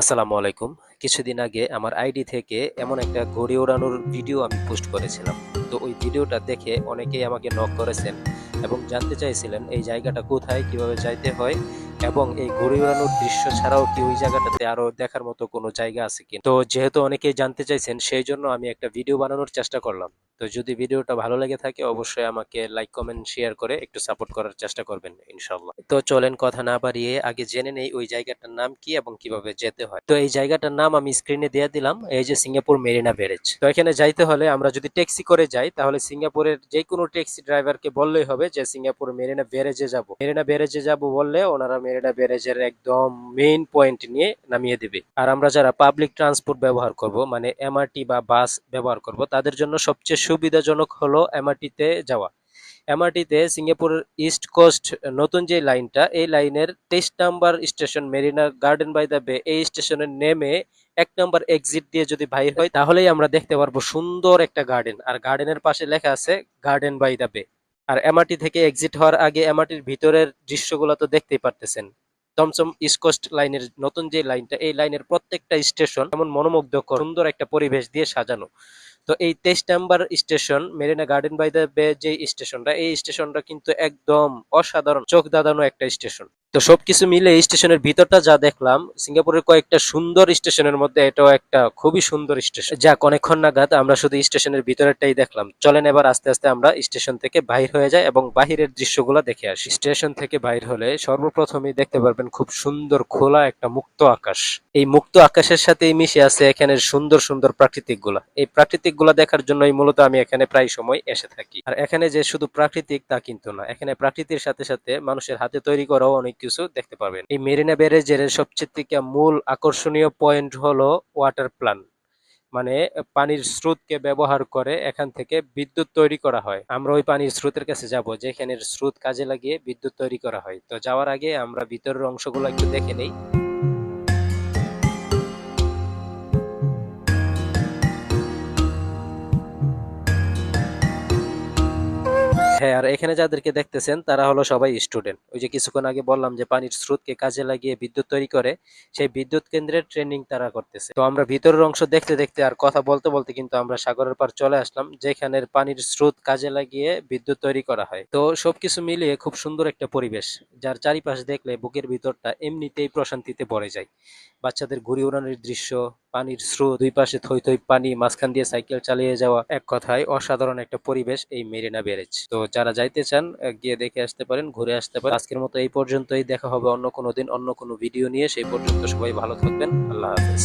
আসসালামু আলাইকুম। কিছুদিন আগে আমার আইডি থেকে এমন একটা ঘড়ি ওড়ানোর ভিডিও আমি পোস্ট করেছিলাম। তো ওই ভিডিওটা দেখে অনেকেই আমাকে নক করেছেন এবং জানতে চাইছিলেন এই জায়গাটা কোথায়, কীভাবে যাইতে হয় এবং এই ঘড়ি ওড়ানোর দৃশ্য ছাড়াও কি ওই জায়গাটাতে আরও দেখার মতো কোনো জায়গা আছে কি তো যেহেতু অনেকেই জানতে চাইছেন, সেই জন্য আমি একটা ভিডিও বানানোর চেষ্টা করলাম। তো যদি ভিডিওটা ভালো লেগে থাকে, অবশ্যই আমাকে লাইক কমেন্ট শেয়ার করে একটু সাপোর্ট করার চেষ্টা করবেন ইনশাল্লাহ তো চলেন কথা না বাড়িয়ে আগে জেনে নেই ওই জায়গাটার নাম কি এবং কীভাবে যেতে হয়। তো এই জায়গাটার নাম আমি স্ক্রিনে দিয়ে দিলাম, এই যে সিঙ্গাপুর মেরিনা ব্যারেজ তো এখানে যাইতে হলে আমরা যদি ট্যাক্সি করে যাই, তাহলে সিঙ্গাপুরের যে কোনো ট্যাক্সি ড্রাইভারকে বললেই হবে যে সিঙ্গাপুর মেরিনা ব্যারেজে যাব। মেরিনা ব্যারেজে যাব বললে ওনারা মেরিনা ব্যারেজের একদম মেইন পয়েন্ট নিয়ে নামিয়ে দেবে। আর আমরা যারা পাবলিক ট্রান্সপোর্ট ব্যবহার করব মানে এমআরটি বা বাস ব্যবহার করব, তাদের জন্য সবচেয়ে সুবিধাজনক হলো এমআরটি তে যাওয়া। এমআরটিতে সিঙ্গাপুরের ইস্ট কোস্ট নতুন যে লাইনটা, এই লাইনের তেইশ number station Marina Garden by the Bay, এই স্টেশনে নেমে এক নাম্বার এক্সিট দিয়ে যদি বাইর হয়, তাহলেই আমরা দেখতে পারব সুন্দর একটা গার্ডেন। আর গার্ডেনের পাশে লেখা আছে গার্ডেন বাই দ্য বে। আর এমআরটি থেকে এক্সিট হওয়ার আগে এমআরটির ভিতরের দৃশ্যগুলো তো দেখতেই পারতেছেন। টমসম ইস্ট কোস্ট লাইনের নতুন যে লাইনটা, এই লাইনের প্রত্যেকটা স্টেশন এমন মনোমুগ্ধকর, সুন্দর একটা পরিবেশ দিয়ে সাজানো। তো এই তেইশ number station, Marina Garden by the Bay যে স্টেশনটা, এই স্টেশনটা কিন্তু একদম অসাধারণ চোখ দাদানো একটা স্টেশন। তো সবকিছু মিলে এই স্টেশনের ভিতরটা যা দেখলাম, সিঙ্গাপুরের কয়েকটা সুন্দর স্টেশনের মধ্যে এটাও একটা খুবই সুন্দর স্টেশন। যা অনেকক্ষণ নাগাদ আমরা শুধু স্টেশনের ভিতরেরটাই দেখলাম। চলেন এবার আস্তে আস্তে আমরা স্টেশন থেকে বাহির হয়ে যাই এবং বাহিরের দৃশ্যগুলো দেখে আসি। স্টেশন থেকে বাইর হলে সর্বপ্রথমেই দেখতে পারবেন খুব সুন্দর খোলা একটা মুক্ত আকাশ। এই মুক্ত আকাশের সাথেই মিশে আছে এখানের সুন্দর সুন্দর প্রাকৃতিকগুলা এই প্রাকৃতিকগুলা দেখার জন্যই মূলত আমি এখানে প্রায় সময় এসে থাকি। আর এখানে যে শুধু প্রাকৃতিক তা কিন্তু না, এখানে প্রাকৃতির সাথে সাথে মানুষের হাতে তৈরি করাও অনেক কিছু দেখতে পাবেন এই মেরিনা ব্যারেজের সবচেয়ে থেকে মূল আকর্ষণীয় পয়েন্ট হলো ওয়াটার প্লান মানে পানির স্রোতকে ব্যবহার করে এখান থেকে বিদ্যুৎ তৈরি করা হয়। আমরা ওই পানির স্রোতের কাছে যাব, যেখানের স্রোত কাজে লাগিয়ে বিদ্যুৎ তৈরি করা হয়। তো যাওয়ার আগে আমরা ভিতরের অংশগুলো একটু দেখে নেই। হ্যাঁ আর এখানে যাদেরকে দেখতেছেন, তারা হলো সবাই স্টুডেন্ট ওই যে কিছুক্ষণ আগে বললাম যে পানির স্রোতকে কাজে লাগিয়ে বিদ্যুৎ তৈরি করে, সেই বিদ্যুৎ কেন্দ্রের ট্রেনিং তারা করতেছে। তো আমরা ভিতরের অংশ দেখতে দেখতে আর কথা বলতে বলতে কিন্তু আমরা সাগরের পার চলে আসলাম, যেখানের পানির স্রোত কাজে লাগিয়ে বিদ্যুৎ তৈরি করা হয়। তো সবকিছু মিলিয়ে খুব সুন্দর একটা পরিবেশ, যার চারিপাশ দেখলে বুকের ভিতরটা এমনিতেই প্রশান্তিতে ভরে যায়। বাচ্চাদের ঘুরি ওড়ানোর দৃশ্য, পানির স্রোত, দুই পাশে থই থই পানি, মাঝখান দিয়ে সাইকেল চালিয়ে যাওয়া, এক কথায় অসাধারণ একটা পরিবেশ এই মেরিনা ব্যারেজ। তো যারা যাইতে চান গিয়ে দেখে আসতে পারেন, ঘুরে আসতে পারেন। আজকের মতো এই পর্যন্তই। দেখা হবে অন্য কোনো দিন, অন্য কোনো ভিডিও নিয়ে। সেই পর্যন্ত সবাই ভালো থাকবেন। আল্লাহ হাফেজ।